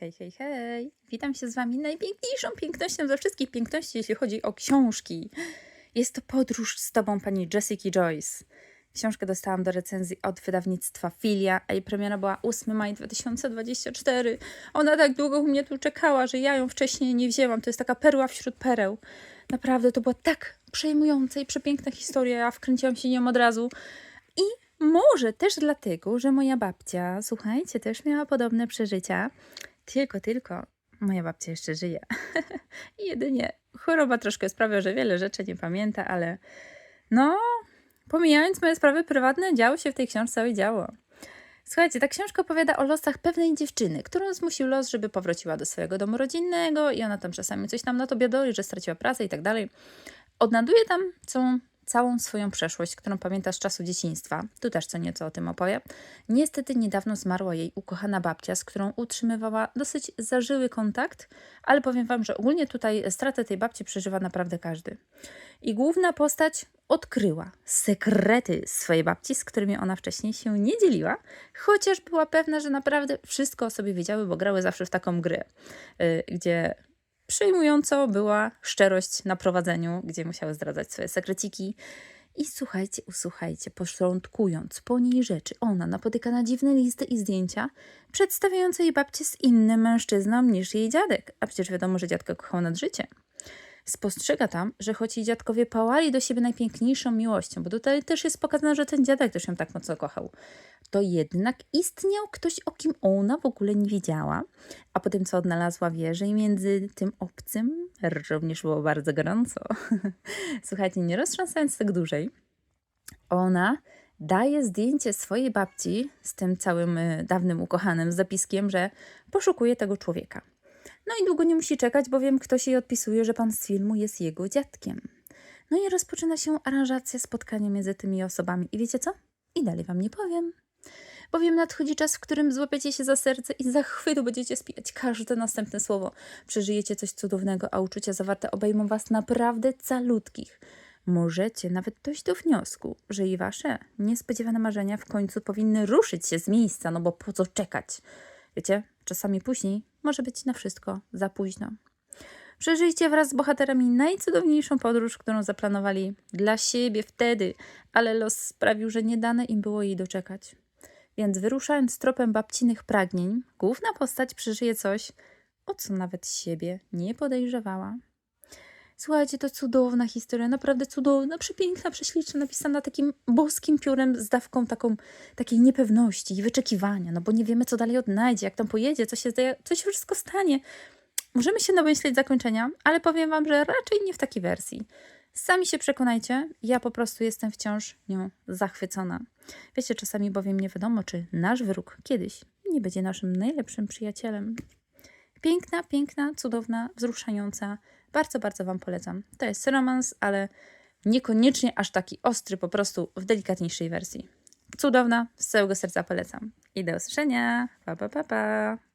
Hej, hej, hej! Witam się z Wami najpiękniejszą pięknością ze wszystkich piękności, jeśli chodzi o książki. Jest to podróż z Tobą pani Jessica Joyce. Książkę dostałam do recenzji od wydawnictwa Filia, a jej premiera była 8 maj 2024. Ona tak długo u mnie tu czekała, że ja ją wcześniej nie wzięłam. To jest taka perła wśród pereł. Naprawdę, to była tak przejmująca i przepiękna historia. Ja wkręciłam się nią od razu. I może też dlatego, że moja babcia, słuchajcie, też miała podobne przeżycia. Tylko, tylko moja babcia jeszcze żyje. I jedynie choroba troszkę sprawia, że wiele rzeczy nie pamięta, ale no, pomijając moje sprawy prywatne, działo się w tej książce całe działo. Słuchajcie, ta książka opowiada o losach pewnej dziewczyny, którą zmusił los, żeby powróciła do swojego domu rodzinnego i ona tam czasami coś tam na to biadoli, że straciła pracę i tak dalej. Odnajduje tam całą, całą swoją przeszłość, którą pamięta z czasu dzieciństwa. Tu też co nieco o tym opowie. Niestety niedawno zmarła jej ukochana babcia, z którą utrzymywała dosyć zażyły kontakt, ale powiem Wam, że ogólnie tutaj stratę tej babci przeżywa naprawdę każdy. I główna postać odkryła sekrety swojej babci, z którymi ona wcześniej się nie dzieliła, chociaż była pewna, że naprawdę wszystko o sobie wiedziały, bo grały zawsze w taką grę, yy, gdzie przejmująco była szczerość na prowadzeniu, gdzie musiały zdradzać swoje sekreciki. I słuchajcie, usłuchajcie, początkując po niej rzeczy, ona napotyka na dziwne listy i zdjęcia przedstawiające jej babcię z innym mężczyzną niż jej dziadek, a przecież wiadomo, że dziadka kochał nad życie. Spostrzega tam, że choć jej dziadkowie pałali do siebie najpiękniejszą miłością, bo tutaj też jest pokazane, że ten dziadek też ją tak mocno kochał, to jednak istniał ktoś, o kim ona w ogóle nie wiedziała, a po tym, co odnalazła, wie, że i między tym obcym również było bardzo gorąco. Słuchajcie, nie roztrząsając tak dłużej, ona daje zdjęcie swojej babci z tym całym y, dawnym ukochanym z zapiskiem, że poszukuje tego człowieka. No i długo nie musi czekać, bowiem ktoś jej odpisuje, że pan z filmu jest jego dziadkiem. No i rozpoczyna się aranżacja spotkania między tymi osobami. I wiecie co? I dalej wam nie powiem. Bowiem nadchodzi czas, w którym złapiecie się za serce i za chwytu będziecie spijać każde następne słowo. Przeżyjecie coś cudownego, a uczucia zawarte obejmą was naprawdę calutkich. Możecie nawet dojść do wniosku, że i wasze niespodziewane marzenia w końcu powinny ruszyć się z miejsca, no bo po co czekać? Wiecie, czasami później może być na wszystko za późno. Przeżyjcie wraz z bohaterami najcudowniejszą podróż, którą zaplanowali dla siebie wtedy, ale los sprawił, że nie dane im było jej doczekać. Więc wyruszając tropem babcinych pragnień, główna postać przeżyje coś, o co nawet siebie nie podejrzewała. Słuchajcie, to cudowna historia, naprawdę cudowna, przepiękna, prześliczna, napisana takim boskim piórem z dawką taką, takiej niepewności i wyczekiwania, no bo nie wiemy, co dalej odnajdzie, jak tam pojedzie, co się, co się wszystko stanie. Możemy się domyśleć zakończenia, ale powiem Wam, że raczej nie w takiej wersji. Sami się przekonajcie, ja po prostu jestem wciąż nią zachwycona. Wiecie, czasami bowiem nie wiadomo, czy nasz wróg kiedyś nie będzie naszym najlepszym przyjacielem. Piękna, piękna, cudowna, wzruszająca. Bardzo, bardzo Wam polecam. To jest romans, ale niekoniecznie aż taki ostry, po prostu w delikatniejszej wersji. Cudowna, z całego serca polecam. I do usłyszenia. Pa, pa, pa, pa.